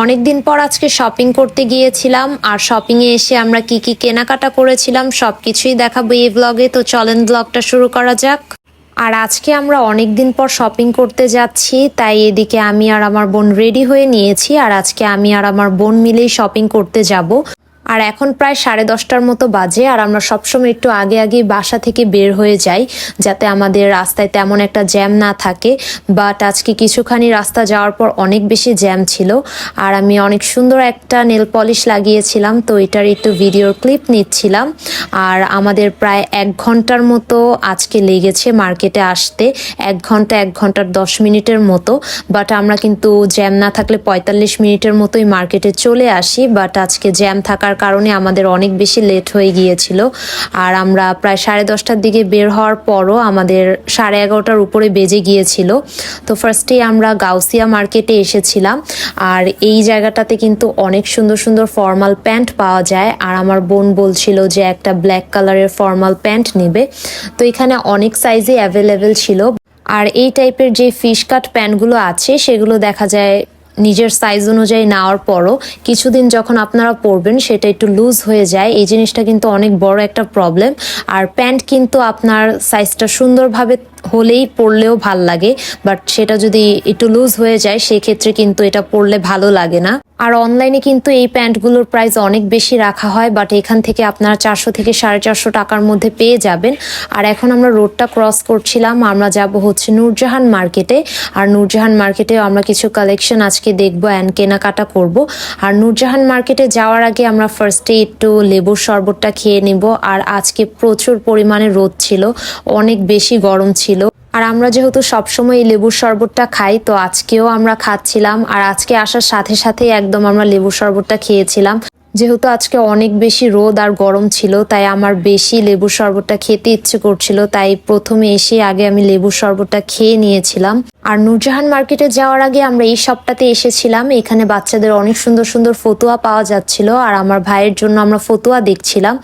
অনেকদিন পর আজকে শপিং করতে গিয়েছিলাম, আর শপিং এ এসে আমরা কি কি কেনাকাটা করেছিলাম সবকিছুই দেখাবো এই ব্লগে তো চলেন ব্লগটা শুরু করা যাক। আর আজকে আমরা অনেক দিন পর শপিং করতে যাচ্ছি, তাই এদিকে আমি আর আমার বোন রেডি হয়ে নিয়েছি, আর আজকে আমি আর আমার বোন মিলেই শপিং করতে যাব। আর এখন প্রায় সাড়ে দশটার মতো বাজে, আর আমরা সবসময় একটু আগে আগে বাসা থেকে বের হয়ে যাই, যাতে আমাদের রাস্তায় তেমন একটা জ্যাম না থাকে। বাট আজকে কিছুখানি রাস্তা যাওয়ার পর অনেক বেশি জ্যাম ছিল, আর আমি অনেক সুন্দর একটা নেল পলিশ লাগিয়েছিলাম, তো এটার একটু ভিডিওর ক্লিপ নিচ্ছিলাম। আর আমাদের প্রায় এক ঘণ্টার মতো আজকে লেগেছে মার্কেটে আসতে, এক ঘণ্টা, এক ঘণ্টার দশ মিনিটের মতো। বাট আমরা কিন্তু জ্যাম না থাকলে পঁয়তাল্লিশ মিনিটের মতোই মার্কেটে চলে আসি বাট আজকে জ্যাম থাকার কারণে আমাদের অনেক বেশি লেট হয়ে গিয়েছিল। আর আমরা প্রায় সাড়ে দশটার দিকে বের হওয়ার পরও আমাদের সাড়ে এগারোটার উপরে বেজে গিয়েছিল। তো ফার্স্টেই আমরা গাউসিয়া মার্কেটে এসেছিলাম। আর এই জায়গাটাতে কিন্তু অনেক সুন্দর সুন্দর ফর্মাল প্যান্ট পাওয়া যায়। আর আমার বোন বলছিল যে একটা ব্ল্যাক কালারের ফর্মাল প্যান্ট নেবে। তো এখানে অনেক সাইজে অ্যাভেলেবেল ছিল। আর এই টাইপের যে ফিশ কাট প্যান্টগুলো আছে, সেগুলো দেখা যায় নিজের সাইজ অনুযায়ী নেওয়ার পরও কিছুদিন যখন আপনারা পরবেন, সেটা একটু লুজ হয়ে যায়। এই জিনিসটা কিন্তু অনেক বড় একটা প্রবলেম আর প্যান্ট কিন্তু আপনার সাইজটা সুন্দরভাবে হলেই পরলেও ভালো লাগে। বাট সেটা যদি একটু লুজ হয়ে যায়, সেক্ষেত্রে কিন্তু এটা পরলে ভালো লাগে না। আর অনলাইনে কিন্তু এই প্যান্টগুলোর প্রাইস অনেক বেশি রাখা হয় বাট এখান থেকে আপনারা চারশো থেকে সাড়ে চারশো টাকার মধ্যে পেয়ে যাবেন। আর এখন আমরা রোডটা ক্রস করছিলাম, আমরা যাব হচ্ছে নূরজাহান মার্কেটে আর নূরজাহান মার্কেটে আমরা কিছু কালেকশন আজকে দেখব অ্যান্ড কেনাকাটা করব। আর নূরজাহান মার্কেটে যাওয়ার আগে আমরা ফার্স্টে একটু লেবুর শরবতটা খেয়ে নিব। আর আজকে প্রচুর পরিমাণে রোদ ছিল, অনেক বেশি গরম ছিল। আর আমরা যেহেতু সবসময় এই লেবুর শরবতটা খাই, তো আজকেও আমরা খাচ্ছিলাম আর আজকে আসার সাথে সাথেই একদম আমরা লেবুর শরবতটা খেয়েছিলাম। যেহেতু আজকে অনেক বেশি রোদ আর গরম ছিল, তাই আমার বেশি লেবুর শরবতটা খেতে ইচ্ছে করছিল, তাই প্রথমে এসে আগে আমি লেবুর শরবতটা খেয়ে নিয়েছিলাম। আর নূরজাহান মার্কেটে যাওয়ার আগে আমরা এই শপটাতে এসেছিলাম, এখানে বাচ্চাদের অনেক সুন্দর সুন্দর ফতুয়া পাওয়া যাচ্ছিল আর আমার ভাইয়ের জন্য আমরা ফতুয়া দেখছিলাম।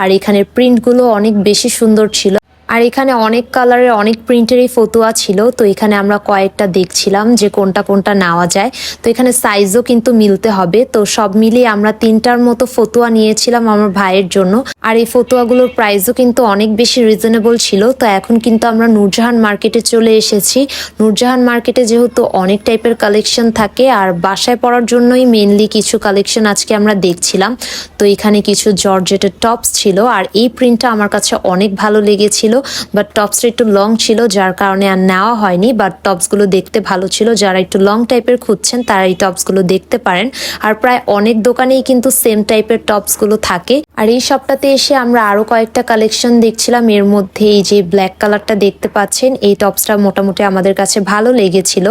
আর এখানের প্রিন্টগুলো অনেক বেশি সুন্দর ছিল। আর এখানে অনেক কালারের অনেক প্রিন্টেরই ফতুয়া ছিল, তো এখানে আমরা কয়েকটা দেখছিলাম যে কোনটা কোনটা নেওয়া যায়। তো এখানে সাইজও কিন্তু মিলতে হবে, তো সব মিলিয়ে আমরা তিনটার মতো ফতুয়া নিয়েছিলাম আমার ভাইয়ের জন্য। আর এই ফতুয়াগুলোর প্রাইসও কিন্তু অনেক বেশি রিজনেবল ছিল, তো এখন কিন্তু আমরা নূরজাহান মার্কেটে চলে এসেছি। নূরজাহান মার্কেটে যেহেতু অনেক টাইপের কালেকশন থাকে, আর বাসায় পরার জন্যই মেনলি কিছু কালেকশন আজকে আমরা দেখছিলাম। তো এখানে কিছু জর্জেটের টপস ছিল, আর এই প্রিন্টটা আমার কাছে অনেক ভালো লেগেছিল। বাট টপসটা একটু লং ছিল, যার কারণে আর নেওয়া হয়নি বাট টপসগুলো দেখতে ভালো ছিল। যারা একটু লং টাইপের খুঁজছেন, তারা এই টপসগুলো দেখতে পারেন। আর প্রায় অনেক দোকানেই কিন্তু সেম টাইপের টপসগুলো থাকে। আর এই সপ্তাহে এসে আমরা আরও কয়েকটা কালেকশন দেখছিলাম। এর মধ্যে এই যে ব্ল্যাক কালারটা দেখতে পাচ্ছেন, এই টপসটা মোটামুটি আমাদের কাছে ভালো লেগেছিল।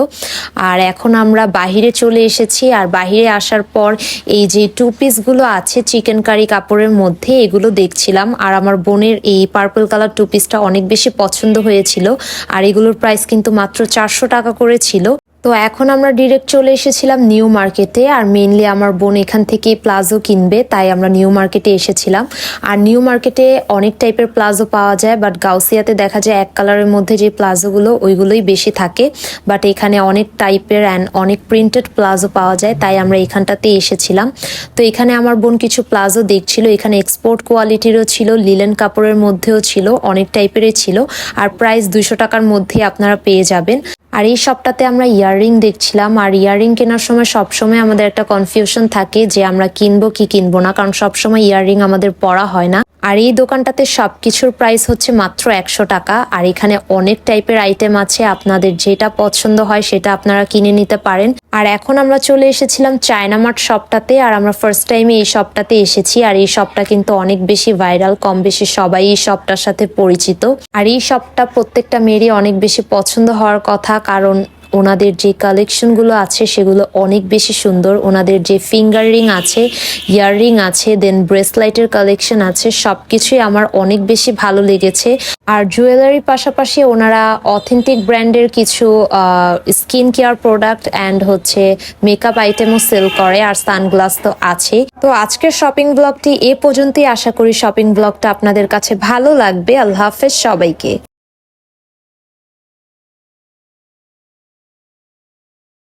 আর এখন আমরা বাহিরে চলে এসেছি। আর বাহিরে আসার পর এই যে টু পিসগুলো আছে চিকেন কারি কাপড়ের মধ্যে, এগুলো দেখছিলাম। আর আমার বোনের এই পার্পল কালার টু পিসটা অনেক বেশি পছন্দ হয়েছিল। আর এগুলোর প্রাইস কিন্তু মাত্র চারশো টাকা করে ছিল। তো এখন আমরা ডিরেক্ট চলে এসেছিলাম নিউ মার্কেটে, আর মেনলি আমার বোন এখান থেকে প্লাজো কিনবে, তাই আমরা নিউ মার্কেটে এসেছিলাম। আর নিউ মার্কেটে অনেক টাইপের প্লাজো পাওয়া যায় বাট গাউসিয়াতে দেখা যায় এক কালারের মধ্যে যে প্লাজোগুলো, ওইগুলোই বেশি থাকে। বাট এখানে অনেক টাইপের অ্যান্ড অনেক প্রিন্টেড প্লাজো পাওয়া যায়, তাই আমরা এখানটাতে এসেছিলাম। তো এখানে আমার বোন কিছু প্লাজো দেখছিল, এখানে এক্সপোর্ট কোয়ালিটিরও ছিল লিলেন কাপড়ের মধ্যেও ছিল, অনেক টাইপেরই ছিল। আর প্রাইস দুশো টাকার মধ্যে আপনারা পেয়ে যাবেন। আর এই সবটাতে আমরা ইয়াররিং দেখছিলাম, আর ইয়াররিং কেনার সময় সবসময় আমাদের একটা কনফিউশন থাকে যে আমরা কিনবো কি কিনবো না, কারণ সবসময় ইয়াররিং আমাদের পরা হয় না। আর এই দোকানটাতে সবকিছুর প্রাইস হচ্ছে মাত্র একশো টাকা। আর এখানে অনেক টাইপের আইটেম আছে, আপনাদের যেটা পছন্দ হয় সেটা আপনারা কিনে নিতে পারেন। আর এখন আমরা চলে এসেছিলাম চায়না মার্ট শপটাতে আর আমরা ফার্স্ট টাইমে এই শপটাতে এসেছি। আর এই শপটা কিন্তু অনেক বেশি ভাইরাল কম বেশি সবাই এই শপটার সাথে পরিচিত। আর এই শপটা প্রত্যেকটা মেয়েরই অনেক বেশি পছন্দ হওয়ার কথা, কারণ ওনাদের যে কালেকশনগুলো আছে, সেগুলো অনেক বেশি সুন্দর। ওনাদের যে ফিঙ্গার রিং আছে ইয়াররিং আছে দেন ব্রেসলাইটের কালেকশন আছে সব কিছুই আমার অনেক বেশি ভালো লেগেছে। আর জুয়েলারির পাশাপাশি ওনারা অথেন্টিক ব্র্যান্ডের কিছু স্কিন কেয়ার প্রোডাক্ট অ্যান্ড হচ্ছে মেকআপ আইটেমও সেল করে, আর সানগ্লাস তো আছে। তো আজকের শপিং ব্লগটি এ পর্যন্তই। আশা করি শপিং ব্লগটা আপনাদের কাছে ভালো লাগবে। আল্লাহ হাফেজ সবাইকে।